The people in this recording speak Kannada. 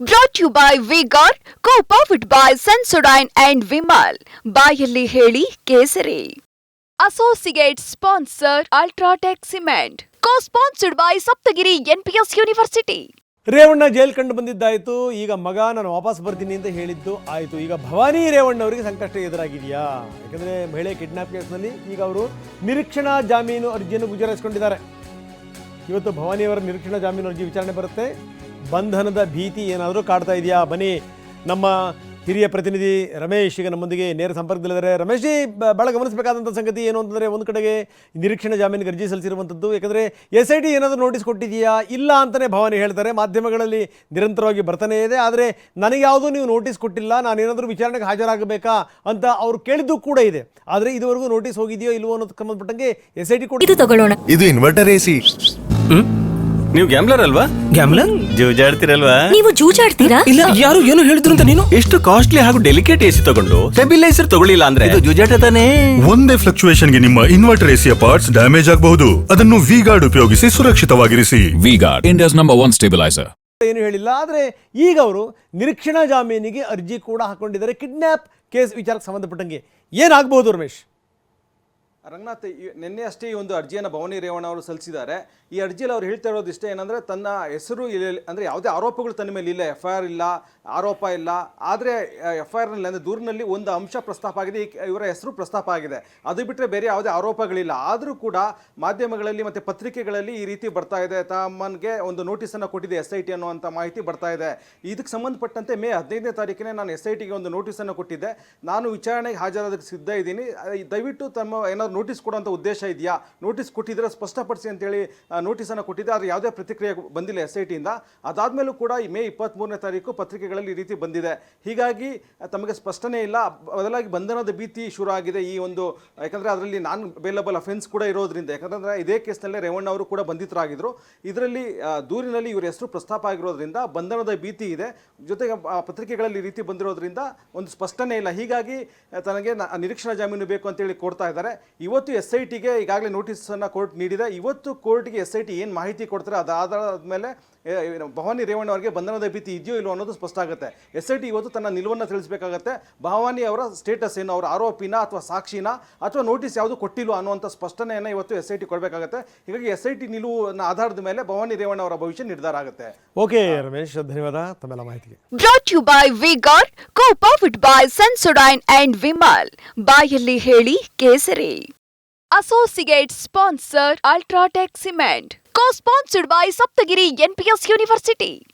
Brought you by V Guard co powered by Sensodyne and Vimal ಬಾಯಲ್ಲಿ ಹೇಳಿ ಕೇಸರಿ. Associate sponsor UltraTech cement co sponsored by Saptagiri NPS university Revanna jail ಕಂಡು ಬಂದಿದ್ದಾಯ್ತು. ಈಗ ಮಗ ನಾನು ವಾಪಸ್ ಬರ್ತೀನಿ ಅಂತ ಹೇಳಿದ್ದು ಆಯಿತು. ಈಗ ಭವಾನಿ ರೇವಣ್ಣ ಅವರಿಗೆ ಸಂಕಷ್ಟ ಎದುರಾಗಿದೆಯಾ? ಯಾಕಂದರೆ ಮಹಿಳೆ ಕಿಡ್ನಾಪ್ ಕೇಸ್ನಲ್ಲಿ ಈಗ ಅವರು ನಿರೀಕ್ಷಣಾ ಜಾಮೀನು ಅರ್ಜಿಯನ್ನು ಗುಜರಾಯಿಸ್ಕೊಂಡಿದ್ದಾರೆ. ಇವತ್ತು ಭವಾನಿಯವರ ನಿರೀಕ್ಷಣಾ ಜಾಮೀನು ಅರ್ಜಿ ವಿಚಾರಣೆ ಬರುತ್ತೆ. ಬಂಧನದ ಭೀತಿ ಏನಾದರೂ ಕಾಡ್ತಾ ಇದೆಯಾ? ಬನ್ನಿ ನಮ್ಮ ಹಿರಿಯ ಪ್ರತಿನಿಧಿ ರಮೇಶ್ ಈಗ ನಮ್ಮೊಂದಿಗೆ ನೇರ ಸಂಪರ್ಕದಲ್ಲಿದ್ದಾರೆ. ರಮೇಶ್ ಜಿ ಬ- ಭಾಳ ಗಮನಿಸಬೇಕಾದಂಥ ಸಂಗತಿ ಏನು ಅಂತಂದರೆ ಒಂದು ಕಡೆಗೆ ನಿರೀಕ್ಷಣಾ ಜಾಮೀನಿಗೆ ಅರ್ಜಿ ಸಲ್ಲಿಸಿರುವಂಥದ್ದು ಯಾಕಂದರೆ ಎಸ್ ಐ ಟಿ ಏನಾದರೂ ನೋಟಿಸ್ ಕೊಟ್ಟಿದೆಯಾ? ಇಲ್ಲ ಅಂತಲೇ ಭಾವನೆ ಹೇಳ್ತಾರೆ. ಮಾಧ್ಯಮಗಳಲ್ಲಿ ನಿರಂತರವಾಗಿ ಬರ್ತಾನೆ ಇದೆ. ಆದರೆ ನನಗೆ ಯಾವುದೂ ನೀವು ನೋಟಿಸ್ ಕೊಟ್ಟಿಲ್ಲ ನಾನೇನಾದರೂ ವಿಚಾರಣೆಗೆ ಹಾಜರಾಗಬೇಕಾ ಅಂತ ಅವರು ಕೇಳಿದ್ದು ಕೂಡ ಇದೆ. ಆದರೆ ಇದುವರೆಗೂ ನೋಟಿಸ್ ಹೋಗಿದೆಯೋ ಇಲ್ವೋ ಅನ್ನೋದಕ್ಕೆ ಸಂಬಂಧಪಟ್ಟಂಗೆ ಎಸ್ ಐ ಟಿ ಕೊಟ್ಟು ಇದು ತಗೊಳ್ಳೋಣ. ಇದು ಇನ್ವರ್ಟರ್ ಎಸಿ ನೀವು ಗ್ಯಾಮ್ಲರ್ ಅಲ್ವಾ? ಗ್ಯಾಮ್ಲರ್ ಜೂಜಾಡ್ತಿರಲ್ವಾ? ನೀವು ಜೂಜಾಡ್ತೀರಾ? ಇಲ್ಲ ಯಾರು ಏನು ಹೇಳಿದ್ರು ಅಂತ ನೀನು? ಎಷ್ಟು ಕಾಸ್ಟ್ಲಿ ಹಾಗೂ ಡೆಲಿಕೇಟ್ ಎಸಿ ತಗೊಂಡು ಸ್ಟೆಬಿಲೈಸರ್ ತಗೊಳ್ಳಿಲ್ಲ ಅಂದ್ರೆ? ಇದು ಜೂಜಾಟ ತಾನೇ? ಒಂದೇ ಫ್ಲಕ್ಚುಯೇಷನ್ಗೆ ನಿಮ್ಮ ಇನ್ವರ್ಟರ್ ಎಸಿಯ ಪಾರ್ಟ್ಸ್ ಡ್ಯಾಮೇಜ್ ಆಗಬಹುದು. ಅದನ್ನು ವಿ ಗಾರ್ಡ್ ಉಪಯೋಗಿಸಿ ಸುರಕ್ಷಿತವಾಗಿರಿಸಿ. V Guard India's number one stabiliser ಏನು ಹೇಳಿಲ್ಲ ಆದ್ರೆ ಈಗ ಅವರು ನಿರೀಕ್ಷಣಾ ಜಾಮೀನಿಗೆ ಅರ್ಜಿ ಕೂಡ ಹಾಕೊಂಡಿದ್ದಾರೆ. ಕಿಡ್ನ್ಯಾಪ್ ಕೇಸ್ ವಿಚಾರಕ್ಕೆ ಸಂಬಂಧಪಟ್ಟಂಗೆ. ಏನಾಗ್ಬೋದು ರಮೇಶ್? ರಂಗನಾಥ್ ನಿನ್ನೆ ಅಷ್ಟೇ ಈ ಒಂದು ಅರ್ಜಿಯನ್ನು ಭವಾನಿ ರೇವಣ್ಣ ಅವರು ಸಲ್ಲಿಸಿದ್ದಾರೆ. ಈ ಅರ್ಜಿಯಲ್ಲಿ ಅವ್ರು ಹೇಳ್ತಾ ಇರೋದು ಇಷ್ಟೇ ಏನಂದರೆ, ತನ್ನ ಹೆಸರು ಇಲ್ಲ ಅಂದರೆ ಯಾವುದೇ ಆರೋಪಗಳು ತನ್ನ ಮೇಲೆ ಇಲ್ಲ ಎಫ್ ಐ ಆರ್ ಇಲ್ಲ, ಆರೋಪ ಇಲ್ಲ. ಆದರೆ ಎಫ್ ಐ ಆರ್ನಲ್ಲಿ ಅಂದರೆ ದೂರಿನಲ್ಲಿ ಒಂದು ಅಂಶ ಪ್ರಸ್ತಾಪ ಆಗಿದೆ ಇವರ ಹೆಸರು ಪ್ರಸ್ತಾಪ ಆಗಿದೆ. ಅದು ಬಿಟ್ಟರೆ ಬೇರೆ ಯಾವುದೇ ಆರೋಪಗಳಿಲ್ಲ. ಆದರೂ ಕೂಡ ಮಾಧ್ಯಮಗಳಲ್ಲಿ ಮತ್ತು ಪತ್ರಿಕೆಗಳಲ್ಲಿ ಈ ರೀತಿ ಬರ್ತಾ ಇದೆ. ತಮ್ಮನಿಗೆ ಒಂದು ನೋಟಿಸನ್ನು ಕೊಟ್ಟಿದೆ ಎಸ್ ಐ ಟಿ ಅನ್ನುವಂಥ ಮಾಹಿತಿ ಬರ್ತಾ ಇದೆ. ಇದಕ್ಕೆ ಸಂಬಂಧಪಟ್ಟಂತೆ ಮೇ ಹದಿನೈದನೇ ತಾರೀಕಿನೇ ನಾನು ಎಸ್ ಐ ಟಿಗೆ ಒಂದು ನೋಟಿಸನ್ನು ಕೊಟ್ಟಿದ್ದೆ. ನಾನು ವಿಚಾರಣೆಗೆ ಹಾಜರಾದಕ್ಕೆ ಸಿದ್ಧ ಇದ್ದೀನಿ. ದಯವಿಟ್ಟು ತಮ್ಮ ಏನಾದ್ರು ನೋಟಿಸ್ ಕೊಡುವಂಥ ಉದ್ದೇಶ ಇದೆಯಾ? ನೋಟಿಸ್ ಕೊಟ್ಟಿದ್ರೆ ಸ್ಪಷ್ಟಪಡಿಸಿ ಅಂತೇಳಿ ನೋಟಿಸನ್ನು ಕೊಟ್ಟಿದ್ದೆ, ಆದರೆ ಯಾವುದೇ ಪ್ರತಿಕ್ರಿಯೆ ಬಂದಿಲ್ಲ ಎಸ್ ಐ ಟಿಯಿಂದ ಅದಾದಮೇಲೂ ಕೂಡ ಈ ಮೇ ಇಪ್ಪತ್ತ್ಮೂರನೇ ತಾರೀಕು ಪತ್ರಿಕೆಗಳಲ್ಲಿ ಈ ರೀತಿ ಬಂದಿದೆ. ಹೀಗಾಗಿ ತಮಗೆ ಸ್ಪಷ್ಟನೇ ಇಲ್ಲ. ಬದಲಾಗಿ ಬಂಧನದ ಭೀತಿ ಶುರು ಆಗಿದೆ ಈ ಒಂದು, ಯಾಕಂದರೆ ಅದರಲ್ಲಿ ನಾನ್ ಬೇಲಬಲ್ ಅಫೆನ್ಸ್ ಕೂಡ ಇರೋದ್ರಿಂದ. ಯಾಕಂದರೆ ಇದೇ ಕೇಸ್ನಲ್ಲೇ ರೇವಣ್ಣ ಅವರು ಕೂಡ ಬಂಧಿತರಾಗಿದ್ದರು ಇದರಲ್ಲಿ ದೂರಿನಲ್ಲಿ ಇವರ ಹೆಸರು ಪ್ರಸ್ತಾಪ ಆಗಿರೋದ್ರಿಂದ ಬಂಧನದ ಭೀತಿ ಇದೆ. ಜೊತೆಗೆ ಪತ್ರಿಕೆಗಳಲ್ಲಿ ರೀತಿ ಬಂದಿರೋದ್ರಿಂದ ಒಂದು ಸ್ಪಷ್ಟನೆ ಇಲ್ಲ. ಹೀಗಾಗಿ ತನಗೆ ನಿರೀಕ್ಷಣಾ ಜಾಮೀನು ಬೇಕು ಅಂತೇಳಿ ಕೊಡ್ತಾ ಇದ್ದಾರೆ. ಇವತ್ತು ಎಸ್ ಐ ಟಿಗೆ ಈಗಾಗಲೇ ನೋಟಿಸನ್ನು ಕೋರ್ಟ್ ನೀಡಿದೆ. ಇವತ್ತು ಕೋರ್ಟ್ಗೆ ಎಸ್ ಐ ಟಿ ಏನು ಮಾಹಿತಿ ಕೊಡ್ತಾರೆ? ಅದಾದ ಮೇಲೆ ಭವಾನಿ ರೇವಣ್ಣ ಅವರಿಗೆ ಬಂಧನದ ಭೀತಿ ಇದೆಯೋ ಇಲ್ಲೋ ಅನ್ನೋದು ಸ್ಪಷ್ಟ ಆಗುತ್ತೆ. ಎಸ್ ಐ ಟಿ ಇವತ್ತು ತನ್ನ ನಿಲುವನ್ನು ತಿಳಿಸಬೇಕಾಗತ್ತೆ. ಭವಾನಿ ಅವರ ಸ್ಟೇಟಸ್ ಏನು? ಅವರ ಆರೋಪಿನ ಅಥವಾ ಸಾಕ್ಷಿನ ಅಥವಾ ನೋಟಿಸ್ ಯಾವುದು ಕೊಟ್ಟಿಲ್ಲ ಅನ್ನುವಂಥ ಸ್ಪಷ್ಟನೆಯನ್ನು ಇವತ್ತು ಎಸ್ ಐ ಟಿ ಕೊಡಬೇಕಾಗತ್ತೆ. ಹೀಗಾಗಿ ಎಸ್ ಐ ಟಿ ನಿಲುವಿನ ಆಧಾರದ ಮೇಲೆ ಭವಾನಿ ರೇವಣ್ಣ ಅವರ ಭವಿಷ್ಯ ನಿರ್ಧಾರ ಆಗುತ್ತೆ. ಓಕೆ ರಮೇಶ್ ಧನ್ಯವಾದ. ತಮ್ಮೆಲ್ಲ ಮಾಹಿತಿಗೆ. Brought you by V Guard co powered by Sensodyne and Vimal ಬಾಯಲ್ಲಿ ಹೇಳಿ ಕೇಸರಿ. Associate sponsored Ultratech Cement. Co-sponsored by Saptagiri NPS University.